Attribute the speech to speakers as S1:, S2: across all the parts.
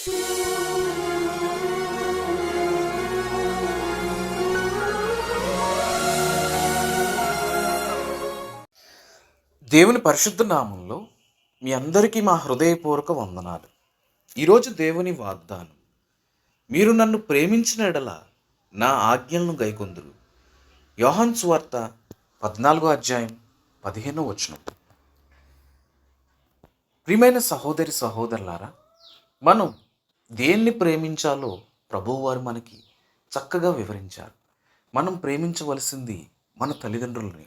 S1: దేవుని పరిశుద్ధ నామంలో మీ అందరికీ మా హృదయపూర్వక వందనాలు. ఈరోజు దేవుని వాగ్దానం మీరు నన్ను ప్రేమించిన ఎడల నా ఆజ్ఞలను గైకొందురు. యోహన్ సువార్త పద్నాలుగో అధ్యాయం పదిహేనో వచనం. ప్రియమైన సహోదరి సహోదరులారా మనం దేన్ని ప్రేమించాలో ప్రభువువారు మనకి చక్కగా వివరించారు. మనం ప్రేమించవలసింది మన తల్లిదండ్రులని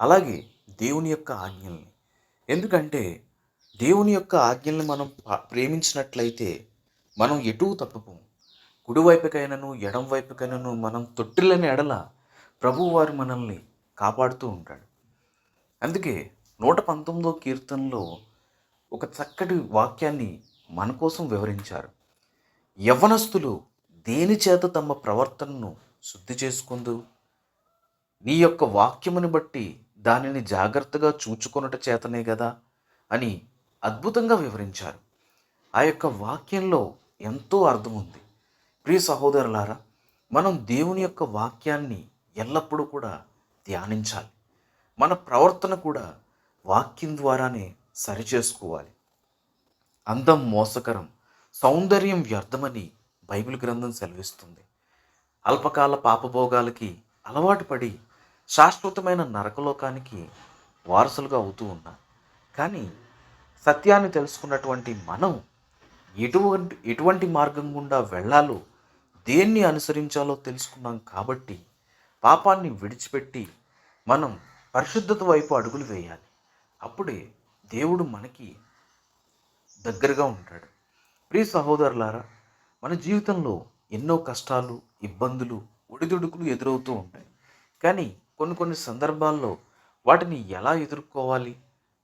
S1: అలాగే దేవుని యొక్క ఆజ్ఞల్ని. ఎందుకంటే దేవుని యొక్క ఆజ్ఞల్ని మనం ప్రేమించినట్లయితే మనం ఎటూ తప్పము. కుడివైపుకైనను ఎడం వైపుకైనను మనం తొట్టిల్లని ఎడల ప్రభువారు మనల్ని కాపాడుతూ ఉంటాడు. అందుకే నూట పంతొమ్మిదో కీర్తనలో ఒక చక్కటి వాక్యాన్ని మన కోసం వివరించారు. యవ్వనస్తులు దేని చేత తమ ప్రవర్తనను శుద్ధి చేసుకుందు? నీ యొక్క వాక్యముని బట్టి దానిని జాగ్రత్తగా చూచుకొనుట చేతనే కదా అని అద్భుతంగా వివరించారు. ఆ యొక్క వాక్యంలో ఎంతో అర్థం ఉంది ప్రియ సహోదరులారా మనం దేవుని యొక్క వాక్యాన్ని ఎల్లప్పుడూ కూడా ధ్యానించాలి. మన ప్రవర్తన కూడా వాక్యం ద్వారానే సరిచేసుకోవాలి. అందం మోసకరం సౌందర్యం వ్యర్థమని బైబిల్ గ్రంథం సెలవిస్తుంది. అల్పకాల పాపభోగాలకి అలవాటు పడి శాశ్వతమైన నరకలోకానికి వారసులుగా అవుతూ ఉన్నారు కానీ సత్యాన్ని తెలుసుకున్నటువంటి మనం ఎటువంటి ఎటువంటి మార్గం గుండా వెళ్ళాలో దేన్ని అనుసరించాలో తెలుసుకున్నాం కాబట్టి పాపాన్ని విడిచిపెట్టి మనం పరిశుద్ధత వైపు అడుగులు వేయాలి. అప్పుడే దేవుడు మనకి దగ్గరగా ఉంటాడు. ప్రియ సహోదరులారా మన జీవితంలో ఎన్నో కష్టాలు ఇబ్బందులు ఒడిదుడుకులు ఎదురవుతూ ఉంటాయి. కానీ కొన్ని కొన్ని సందర్భాల్లో వాటిని ఎలా ఎదుర్కోవాలి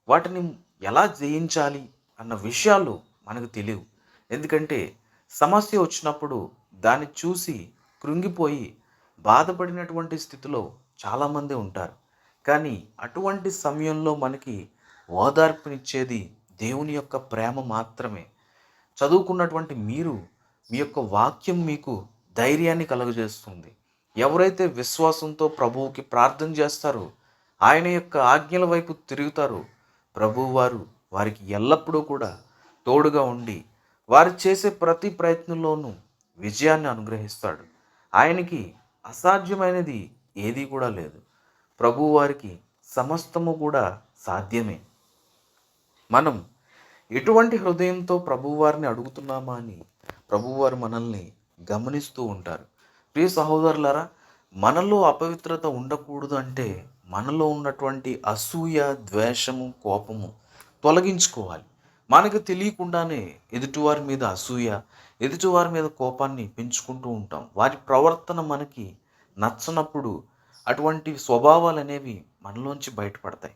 S1: వాటిని ఎలా జయించాలి అన్న విషయాలు మనకు తెలియవు. ఎందుకంటే సమస్య వచ్చినప్పుడు దాన్ని చూసి కృంగిపోయి బాధపడినటువంటి స్థితిలో చాలామంది ఉంటారు. కానీ అటువంటి సమయంలో మనకి ఓదార్పునిచ్చేది దేవుని యొక్క ప్రేమ మాత్రమే. చదువుకున్నటువంటి మీరు మీ యొక్క వాక్యం మీకు ధైర్యాన్ని కలుగజేస్తుంది. ఎవరైతే విశ్వాసంతో ప్రభువుకి ప్రార్థన చేస్తారో ఆయన యొక్క ఆజ్ఞల వైపు తిరుగుతారో ప్రభువారు వారికి ఎల్లప్పుడూ కూడా తోడుగా ఉండి వారు చేసే ప్రతి ప్రయత్నంలోనూ విజయాన్ని అనుగ్రహిస్తాడు. ఆయనకి అసాధ్యమైనది ఏదీ కూడా లేదు. ప్రభువు వారికి సమస్తము కూడా సాధ్యమే. మనం ఎటువంటి హృదయంతో ప్రభువారిని అడుగుతున్నామా అని ప్రభువారు మనల్ని గమనిస్తూ ఉంటారు. ప్రియ సహోదరులారా మనలో అపవిత్రత ఉండకూడదు అంటే మనలో ఉన్నటువంటి అసూయ ద్వేషము కోపము తొలగించుకోవాలి. మనకు తెలియకుండానే ఎదుటివారి మీద అసూయ ఎదుటివారి మీద కోపాన్ని పెంచుకుంటూ ఉంటాం. వారి ప్రవర్తన మనకి నచ్చనప్పుడు అటువంటి స్వభావాలు అనేవి మనలోంచి బయటపడతాయి.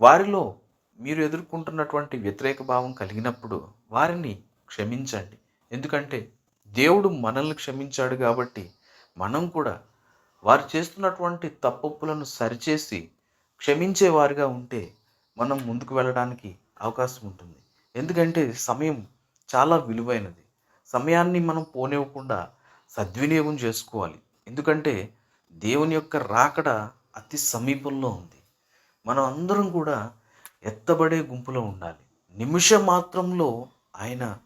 S1: వారిలో మీరు ఎదుర్కొంటున్నటువంటి వ్యతిరేక భావం కలిగినప్పుడు వారిని క్షమించండి. ఎందుకంటే దేవుడు మనల్ని క్షమించాడు కాబట్టి మనం కూడా వారు చేస్తున్నటువంటి తప్పులను సరిచేసి క్షమించేవారుగా ఉంటే మనం ముందుకు వెళ్ళడానికి అవకాశం ఉంటుంది. ఎందుకంటే సమయం చాలా విలువైనది. సమయాన్ని మనం పోనివ్వకుండా సద్వినియోగం చేసుకోవాలి. ఎందుకంటే దేవుని యొక్క రాకడ అతి సమీపంలో ఉంది. మనం అందరం కూడా ఎత్తబడే గుంపులో ఉండాలి. నిమిషం మాత్రంలో ఆయన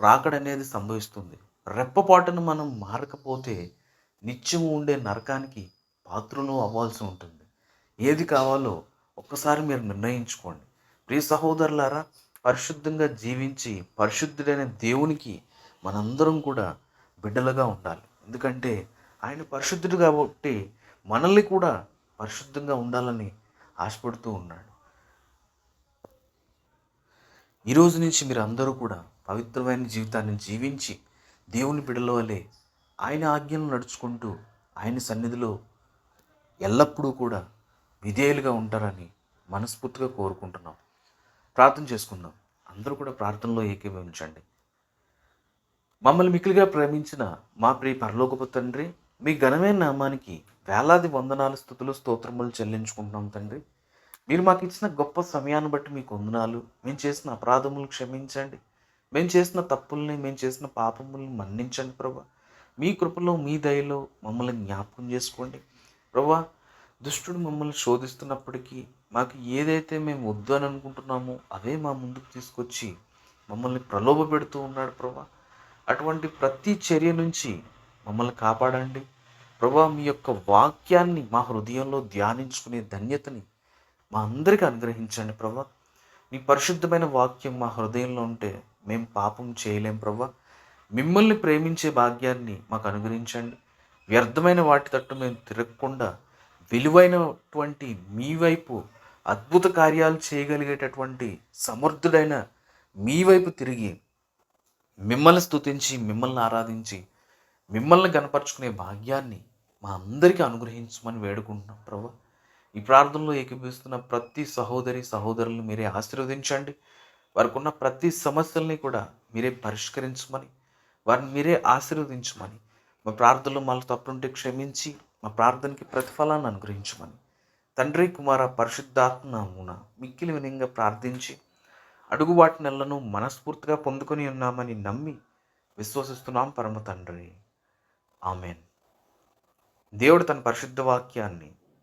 S1: రాకడనేది సంభవిస్తుంది. రెప్పపాటును మనం మారకపోతే నిత్యము ఉండే నరకానికి పాత్రలు అవ్వాల్సి ఉంటుంది. ఏది కావాలో ఒక్కసారి మీరు నిర్ణయించుకోండి. ప్రియ సహోదరులారా పరిశుద్ధంగా జీవించి పరిశుద్ధుడైన దేవునికి మనందరం కూడా బిడ్డలుగా ఉండాలి. ఎందుకంటే ఆయన పరిశుద్ధుడు కాబట్టి మనల్ని కూడా పరిశుద్ధంగా ఉండాలని ఆశపడుతూ ఉన్నాడు. ఈ రోజు నుంచి మీరు అందరూ కూడా పవిత్రమైన జీవితాన్ని జీవించి దేవుని బిడల వలె ఆయన ఆజ్ఞలు నడుచుకుంటూ ఆయన సన్నిధిలో ఎల్లప్పుడూ కూడా విధేయులుగా ఉంటారని మనస్ఫూర్తిగా కోరుకుంటున్నాం. ప్రార్థన చేసుకుందాం. అందరూ కూడా ప్రార్థనలో ఏకీభవించండి. మమ్మల్ని మిక్కిలిగా ప్రేమించిన మా ప్రియ పరలోకపు తండ్రి మీ ఘనమైన నామానికి వేలాది వందనాలు స్థుతులు స్తోత్రములు చెల్లించుకుంటున్నాం తండ్రి. మీరు మాకు ఇచ్చిన గొప్ప సమయాన్ని బట్టి మీకు వందనాలు. మేము చేసిన అపరాధములు క్షమించండి. మేము చేసిన తప్పుల్ని మేము చేసిన పాపములను మన్నించండి ప్రభా. మీ కృపలో మీ దయలో మమ్మల్ని జ్ఞాపకం చేసుకోండి. ప్రభా దుష్టుడు మమ్మల్ని శోధిస్తున్నప్పటికీ మాకు ఏదైతే మేము వద్దు అని అనుకుంటున్నామో అవే మా ముందుకు తీసుకొచ్చి మమ్మల్ని ప్రలోభ పెడుతూ ఉన్నాడు ప్రభా. అటువంటి ప్రతి చర్య నుంచి మమ్మల్ని కాపాడండి. ప్రభా మీ యొక్క వాక్యాన్ని మా హృదయంలో ధ్యానించుకునే ధన్యతని మా అందరికీ అనుగ్రహించండి ప్రభా. నీ పరిశుద్ధమైన వాక్యం మా హృదయంలో ఉంటే మేము పాపం చేయలేం ప్రభా. మిమ్మల్ని ప్రేమించే భాగ్యాన్ని మాకు అనుగ్రహించండి. వ్యర్థమైన వాటి తట్టు మేము తిరగకుండా విలువైనటువంటి మీ వైపు అద్భుత కార్యాలు చేయగలిగేటటువంటి సమర్థుడైన మీ వైపు తిరిగి మిమ్మల్ని స్తుతించి మిమ్మల్ని ఆరాధించి మిమ్మల్ని కనపరుచుకునే భాగ్యాన్ని మా అందరికీ అనుగ్రహించమని వేడుకుంటున్నాం ప్రభా. ఈ ప్రార్థనలో ఏకీపిస్తున్న ప్రతి సహోదరి సహోదరులను మీరే ఆశీర్వదించండి. వారికి ఉన్న ప్రతి సమస్యల్ని కూడా మీరే పరిష్కరించమని వారిని మీరే ఆశీర్వదించమని మా ప్రార్థనలో మళ్ళీ తప్పుంటే క్షమించి మా ప్రార్థనకి ప్రతిఫలాన్ని అనుగ్రహించమని. తండ్రి కుమార పరిశుద్ధాత్మ మిక్కిలి వినంగా ప్రార్థించి అడుగు వాటి నెలను మనస్ఫూర్తిగా పొందుకొని ఉన్నామని నమ్మి విశ్వసిస్తున్నాం పరమ తండ్రి. ఆమెన్. దేవుడు తన పరిశుద్ధ వాక్యాన్ని